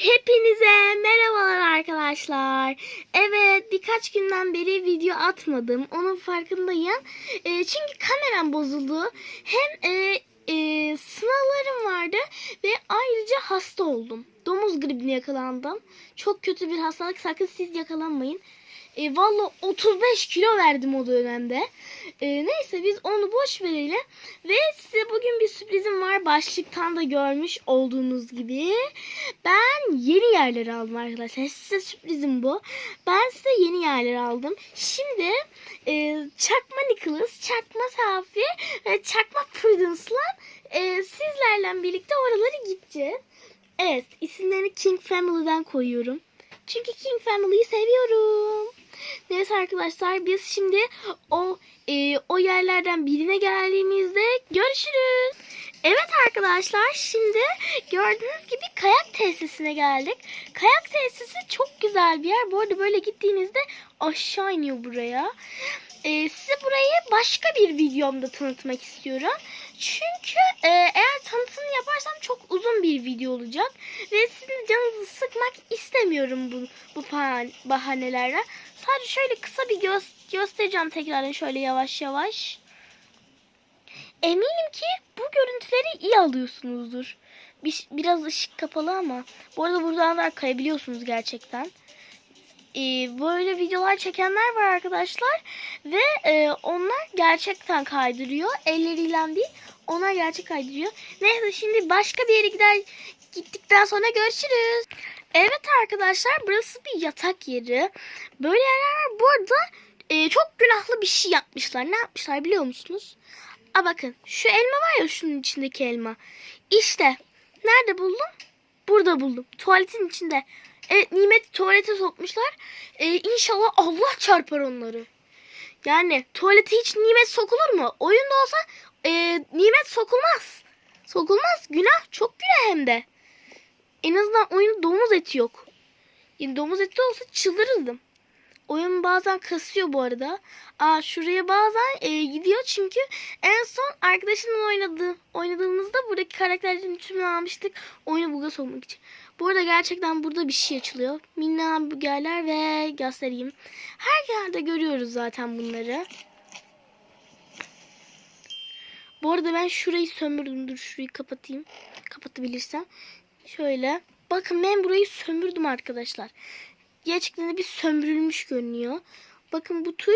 Hepinize merhabalar arkadaşlar. Evet birkaç günden beri video atmadım. Onun farkındayım. E, çünkü kameram bozuldu. Hem e, e, sınavlarım vardı ve ayrıca hasta oldum. Domuz gribine yakalandım. Çok kötü bir hastalık. Sakın siz yakalanmayın. E, Valla 35 kilo verdim o dönemde. E, neyse biz onu boş verelim. Ve size bugün bir sürprizim var. Başlıktan da görmüş olduğunuz gibi. Ben yeni yerler aldım arkadaşlar. Size sürprizim bu. Ben size yeni yerler aldım. Şimdi e, Çakma Nicholas, Çakma Safi ve Çakma Prudence'la e, sizlerle birlikte oraları gideceğiz. Evet isimlerini King Family'den koyuyorum. Çünkü King Family'yi seviyorum. Neyse arkadaşlar biz şimdi o e, o yerlerden birine geldiğimizde görüşürüz. Evet arkadaşlar şimdi gördüğünüz gibi kayak tesisine geldik. Kayak tesisi çok güzel bir yer. Bu arada böyle gittiğinizde aşağı iniyor buraya. E, size burayı başka bir videomda tanıtmak istiyorum. Çünkü e, eğer tanıtımını yaparsam çok uzun bir video olacak. Ve sizin canınızı sıkmak istemiyorum bu, bu bah- bahanelerle. Sadece şöyle kısa bir gö- göstereceğim tekrardan şöyle yavaş yavaş. Eminim ki bu görüntüleri iyi alıyorsunuzdur. Bir, biraz ışık kapalı ama. Bu arada buradan da kayabiliyorsunuz gerçekten. Ee, böyle videolar çekenler var arkadaşlar. Ve e, onlar gerçekten kaydırıyor. Elleriyle değil. Onlar gerçek kaydırıyor. Neyse şimdi başka bir yere gider gittikten sonra görüşürüz. Evet arkadaşlar burası bir yatak yeri. Böyle yerler. Bu arada e, çok günahlı bir şey yapmışlar. Ne yapmışlar biliyor musunuz? Aa bakın şu elma var ya şunun içindeki elma. İşte nerede buldum? Burada buldum. Tuvaletin içinde. Evet Nimet tuvalete sokmuşlar. Ee, inşallah Allah çarpar onları. Yani tuvalete hiç nimet sokulur mu? Oyunda olsa e, nimet sokulmaz. Sokulmaz. Günah. Çok günah hem de. En azından oyunda domuz eti yok. Yani domuz eti olsa çıldırırdım. Oyun bazen kasıyor bu arada. Aa şuraya bazen e, gidiyor çünkü en son arkadaşımla oynadı, oynadığımızda buradaki karakterlerin tümünü almıştık oyunu buga sokmak için. Bu arada gerçekten burada bir şey açılıyor. Minna hamburgerler ve göstereyim. Her yerde görüyoruz zaten bunları. Bu arada ben şurayı sömürdüm. Dur şurayı kapatayım. Kapatabilirsem. Şöyle. Bakın ben burayı sömürdüm arkadaşlar. Gerçekten de bir sömürülmüş görünüyor. Bakın bu tuş